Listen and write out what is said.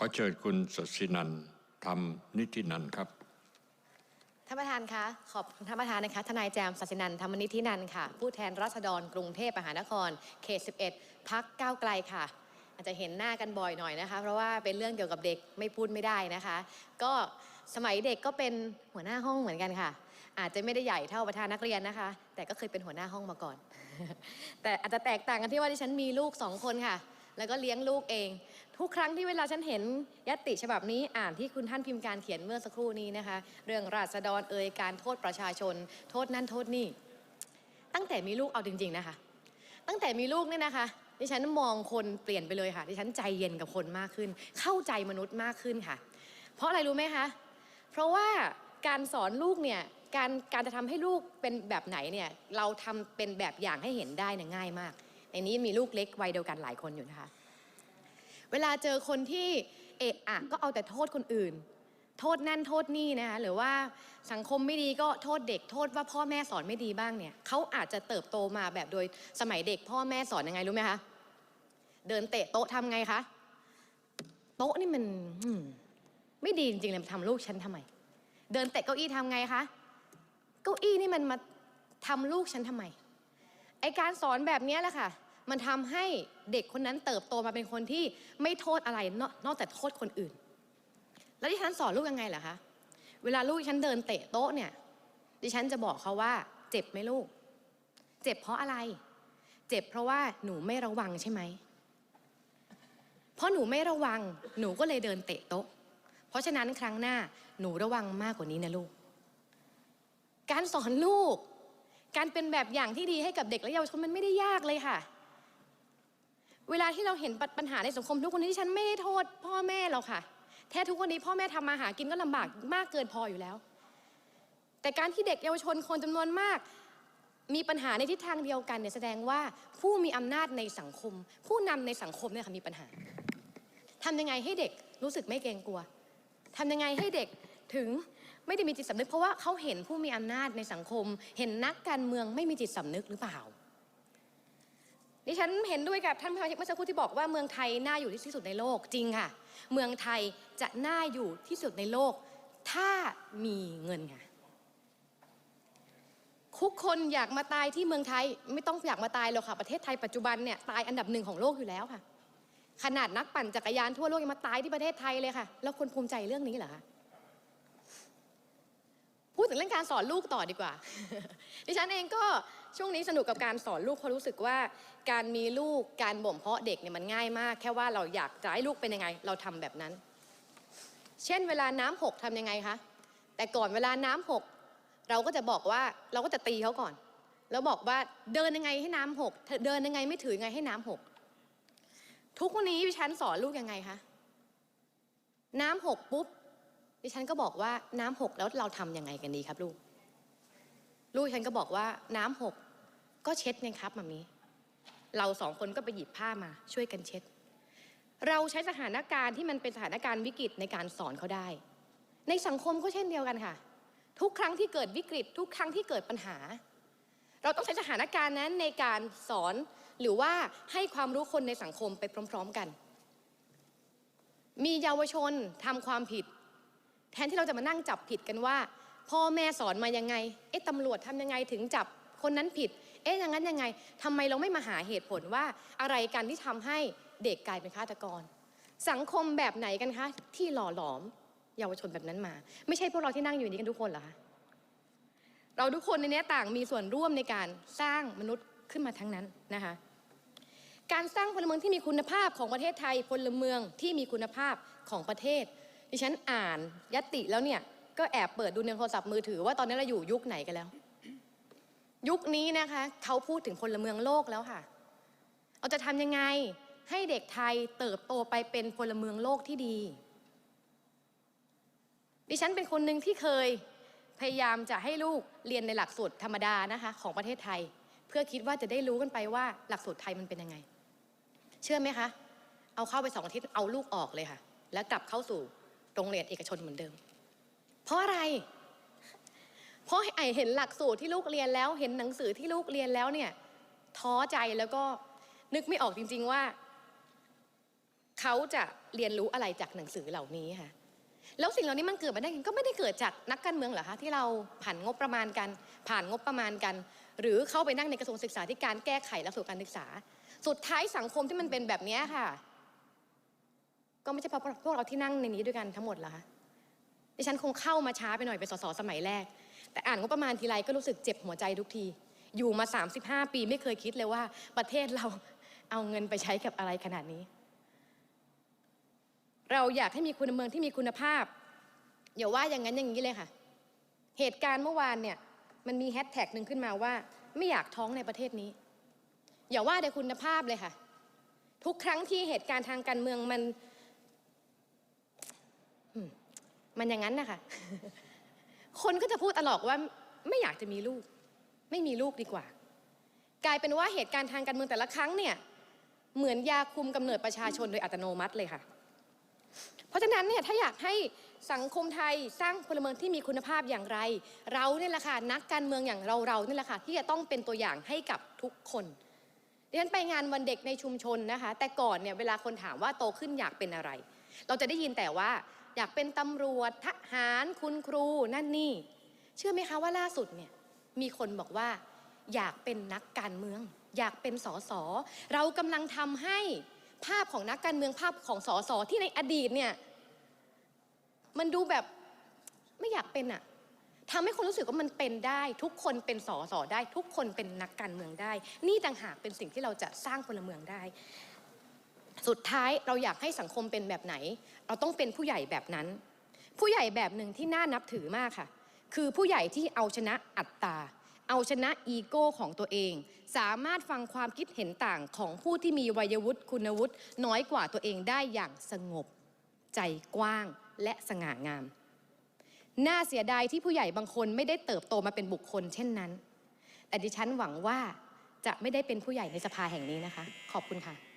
ขอเชิญคุณสศินันท์ธรรมนิตินันครับ ท่านประธานคะขอบคุณท่านประธานนะคะทนายแจมสัสินันท์ธรรมนิธินันค่ะ ผู้แทนราษฎรกรุงเทพมหานคร เขต 11 พักก้าวไกลค่ะ อาจจะเห็นหน้ากันบ่อยหน่อยนะคะ เพราะว่าเป็นเรื่องเกี่ยวกับเด็กไม่พูดไม่ได้นะคะ ก็สมัยเด็กก็เป็นหัวหน้าห้องเหมือนกันค่ะ อาจจะไม่ได้ใหญ่เท่าประธานนักเรียนนะคะ แต่ก็เคยเป็นหัวหน้าห้องมาก่อน แต่อาจจะแตกต่างกันที่ว่าที่ฉันมีลูกสองคนค่ะ แล้วก็เลี้ยงลูกเอง ทุกครั้งที่เวลาฉันเห็นยติฉบับนี้อ่านที่คุณท่านพิมพ์การเขียนเมื่อสักครู่นี้นะคะ เรื่องราษฎรเอ่ยการโทษประชาชน โทษนั่นโทษนี่ ตั้งแต่มีลูกเอาจริง ๆนะคะ ตั้งแต่มีลูกเนี่ยนะคะดิฉันมองคนเปลี่ยนไปเลยค่ะดิฉันใจเย็นกับคนมากขึ้น เข้าใจมนุษย์มากขึ้นค่ะ เพราะอะไรรู้ไหมคะ เพราะว่าการสอนลูกเนี่ยการการจะทำให้ลูกเป็นแบบไหนเนี่ยเราทำเป็นแบบอย่างให้เห็นได้เนี่ยง่ายมาก ในนี้มีลูกเล็กวัยเดียวกันหลายคนอยู่นะคะ เวลาเจอคนที่เอะอะก็เอาแต่โทษคนอื่น โทษนั่นโทษนี่นะคะหรือว่าสังคมไม่ดีก็โทษเด็กโทษว่าพ่อแม่สอนไม่ดีบ้างเนี่ยเขาอาจจะเติบโตมาแบบโดยสมัยเด็กพ่อแม่สอนยังไงรู้ไหมคะเดินเตะโต๊ะทำไงคะโต๊ะนี่มันมไม่ดีจริงๆเลยทำลูกฉันทำไม เดินเตะเก้าอี้ทำไงคะเก้าอี้นี่มันมาทำลูกฉันทำไม ไอการสอนแบบนี้แหละค่ะ มันทำให้เด็กคนนั้นเติบโตมาเป็นคนที่ไม่โทษอะไรนอกนอกจากโทษคนอื่น แล้วดิฉันสอนลูกยังไงเหรอคะ เวลาลูกดิฉันเดินเตะโต๊ะเนี่ย ดิฉันจะบอกเขาว่า เจ็บไหมลูก เจ็บเพราะอะไร เจ็บเพราะว่าหนูไม่ระวังใช่ไหม เพราะหนูไม่ระวัง หนูก็เลยเดินเตะโต๊ะ เพราะฉะนั้นครั้งหน้าหนูระวังมากกว่านี้นะลูก การสอนลูก การเป็นแบบอย่างที่ดีให้กับเด็กและเยาวชนมันไม่ได้ยากเลยค่ะ เวลาที่เราเห็นปปัญหาในสังคมทุกคนนี้ดิฉันไม่ได้โทษ พ่อแม่หรอกค่ะ แท้ทุกวันนี้พ่อแม่ทำมาหากินก็ลำบากมากเกินพออยู่แล้ว แต่การที่เด็กเยาวชนคนจำนวนมาก มีปัญหาในทิศทางเดียวกันเนี่ยแสดงว่าผู้มีอำนาจในสังคม ผู้นำในสังคมเนี่ยค่ะมีปัญหาทำยังไงให้เด็กรู้สึกไม่เกรงกลัวทำยังไงให้เด็กถึง ไม่ได้มีจิตสำนึกเพราะว่าเขาเห็นผู้มีอำนาจในสังคม เห็นนักการเมืองไม่มีจิตสำนึกหรือเปล่าดิฉันเห็นด้วยกับท่านประธานเมื่อสักครู่ที่บอกว่าเมืองไทยน่าอยู่ที่สุดในโลกจริงค่ะ เมืองไทยจะน่าอยู่ที่สุดในโลก ถ้ามีเงินค่ะทุกคนอยากมาตายที่เมืองไทยไม่ต้องอยากมาตายหรอกค่ะประเทศไทยปัจจุบันเนี่ยตายอันดับหนึ่งของโลกอยู่แล้วค่ะ ขนาดนักปั่นจักรยานทั่วโลกยังมาตายที่ประเทศไทยเลยค่ะ แล้วคนภูมิใจเรื่องนี้เหรอคะ ดถึงเรื่องการสอนลูกต่อดีกว่า ดิฉันเองก็ช่วงนี้สนุกกับการสอนลูกเพราะรู้สึกว่า การมีลูกการบ่มเพาะเด็กเนี่ยมันง่ายมาก แค่ว่าเราอยากจะให้ลูกเป็นยังไง เราทำแบบนั้น เช่นเวลาน้ำหกทำยังไงคะ แต่ก่อนเวลาน้ำหก เราก็จะบอกว่าเราก็จะตีเขาก่อน แล้วบอกว่าเดินยังไงให้น้ำหกเดินยังไงไม่ถือยังไงให้น้ำหกทุกวันนี้ดิฉันสอนลูกยังไงคะน้ำหกปุ๊บ ดิฉันก็บอกว่าน้ำหกแล้วเราทำยังไงกันดีครับลูก ลูกฉันก็บอกว่าน้ำหกก็เช็ดไงครับมามีเราสองคนก็ไปหยิบผ้ามาช่วยกันเช็ด เราใช้สถานการณ์ที่มันเป็นสถานการณ์วิกฤตในการสอนเขาได้ ในสังคมก็เช่นเดียวกันค่ะ ทุกครั้งที่เกิดวิกฤต ทุกครั้งที่เกิดปัญหา เราต้องใช้สถานการณ์นั้นในการสอนหรือว่าให้ความรู้คนในสังคมไปพร้อม ๆกัน มีเยาวชนทำความผิด แทนที่เราจะมานั่งจับผิดกันว่า พ่อแม่สอนมายังไง เอ๊ะตำรวจทำยังไงถึงจับคนนั้นผิด เอ๊ะอย่างนั้นยังไงทำไมเราไม่มาหาเหตุผลว่าอะไรกันที่ทำให้เด็กกลายเป็นฆาตกร สังคมแบบไหนกันคะที่หล่อหลอมเยาวชนแบบนั้นมา ไม่ใช่พวกเราที่นั่งอยู่นี้กันทุกคนเหรอคะเราทุกคนในนี้ต่างมีส่วนร่วมในการสร้างมนุษย์ขึ้นมาทั้งนั้นนะคะการสร้างพลเมืองที่มีคุณภาพของประเทศไทยพลเมืองที่มีคุณภาพของประเทศ ดิฉันอ่านยติแล้วเนี่ย ก็แอบเปิดดูในโทรศัพท์มือถือว่าตอนนี้เราอยู่ยุคไหนกันแล้ว ยุคนี้นะคะเขาพูดถึงพลเมืองโลกแล้วค่ะ เราจะทำยังไงให้เด็กไทยเติบโตไปเป็นพลเมืองโลกที่ดี ดิฉันเป็นคนหนึ่งที่เคยพยายามจะให้ลูกเรียนในหลักสูตรธรรมดานะคะของประเทศไทย เพื่อคิดว่าจะได้รู้กันไปว่าหลักสูตรไทยมันเป็นยังไง เชื่อไหมคะ เอาเข้าไปสองอาทิตย์เอาลูกออกเลยค่ะ แล้วกลับเข้าสู่ โรงเรียนเอกชนเหมือนเดิม เพราะอะไร เพราะไอเห็นหลักสูตรที่ลูกเรียนแล้ว เห็นหนังสือที่ลูกเรียนแล้วเนี่ย ท้อใจแล้วก็นึกไม่ออกจริง ๆว่า เขาจะเรียนรู้อะไรจากหนังสือเหล่านี้ค่ะแล้วสิ่งเหล่านี้มันเกิดมาได้ก็ไม่ได้เกิดจากนักการเมืองเหรอคะที่เราผ่านงบประมาณกัน ผ่านงบประมาณกัน หรือเข้าไปนั่งในกระทรวงศึกษาที่การแก้ไขหลักสูตรการศึกษา สุดท้ายสังคมที่มันเป็นแบบนี้ค่ะ ก็ไม่ใช่เพราะพวกเราที่นั่งในนี้ด้วยกันทั้งหมดเหรอคะดิฉันคงเข้ามาช้าไปหน่อยเป็นสสสมัยแรก แต่อ่านงบประมาณทีไรก็รู้สึกเจ็บหัวใจทุกที อยู่มา 35 ปีไม่เคยคิดเลยว่า ประเทศเราเอาเงินไปใช้กับอะไรขนาดนี้ เราอยากให้มีคุณเมืองที่มีคุณภาพอย่าว่าอย่างนั้นอย่างนี้เลยค่ะ เหตุการณ์เมื่อวานเนี่ยมันมีแฮชแท็กหนึ่งขึ้นมาว่า ไม่อยากท้องในประเทศนี้ อย่าว่าแต่คุณภาพเลยค่ะ ทุกครั้งที่เหตุการณ์ทางการเมืองมันอืม มันอย่างนั้นนะคะ คนก็จะพูดตลอดว่าไม่อยากจะมีลูก ไม่มีลูกดีกว่า กลายเป็นว่าเหตุการณ์ทางการเมืองแต่ละครั้งเนี่ย เหมือนยาคุมกำเนิดประชาชนโดยอัตโนมัติเลยค่ะ เพราะฉะนั้นเนี่ยถ้าอยากให้สังคมไทยสร้างพลเมืองที่มีคุณภาพอย่างไร เราเนี่ยแหละค่ะนักการเมืองอย่างเราเราเนี่ยแหละค่ะที่จะต้องเป็นตัวอย่างให้กับทุกคนดิฉันไปงานวันเด็กในชุมชนนะคะ แต่ก่อนเนี่ยเวลาคนถามว่าโตขึ้นอยากเป็นอะไร เราจะได้ยินแต่ว่า อยากเป็นตำรวจทหารคุณครูนั่นนี่ เชื่อไหมคะว่าล่าสุดเนี่ยมีคนบอกว่า อยากเป็นนักการเมือง อยากเป็นสสเรากำลังทำให้ภาพของนักการเมืองภาพของสสที่ในอดีตเนี่ยมันดูแบบไม่อยากเป็นอะทำให้คนรู้สึกว่ามันเป็นได้ ทุกคนเป็นสสได้ ทุกคนเป็นนักการเมืองได้ นี่ต่างหากเป็นสิ่งที่เราจะสร้างพลเมืองได้ สุดท้ายเราอยากให้สังคมเป็นแบบไหน เราต้องเป็นผู้ใหญ่แบบนั้น ผู้ใหญ่แบบหนึ่งที่น่านับถือมากค่ะ คือผู้ใหญ่ที่เอาชนะอัตตา เอาชนะอีโก้ของตัวเอง สามารถฟังความคิดเห็นต่างของผู้ที่มีวัยวุฒิคุณวุฒิน้อยกว่าตัวเองได้อย่างสงบ ใจกว้างและสง่างาม น่าเสียดายที่ผู้ใหญ่บางคนไม่ได้เติบโตมาเป็นบุคคลเช่นนั้น แต่ดิฉันหวังว่าจะไม่ได้เป็นผู้ใหญ่ในสภาแห่งนี้นะคะ ขอบคุณค่ะ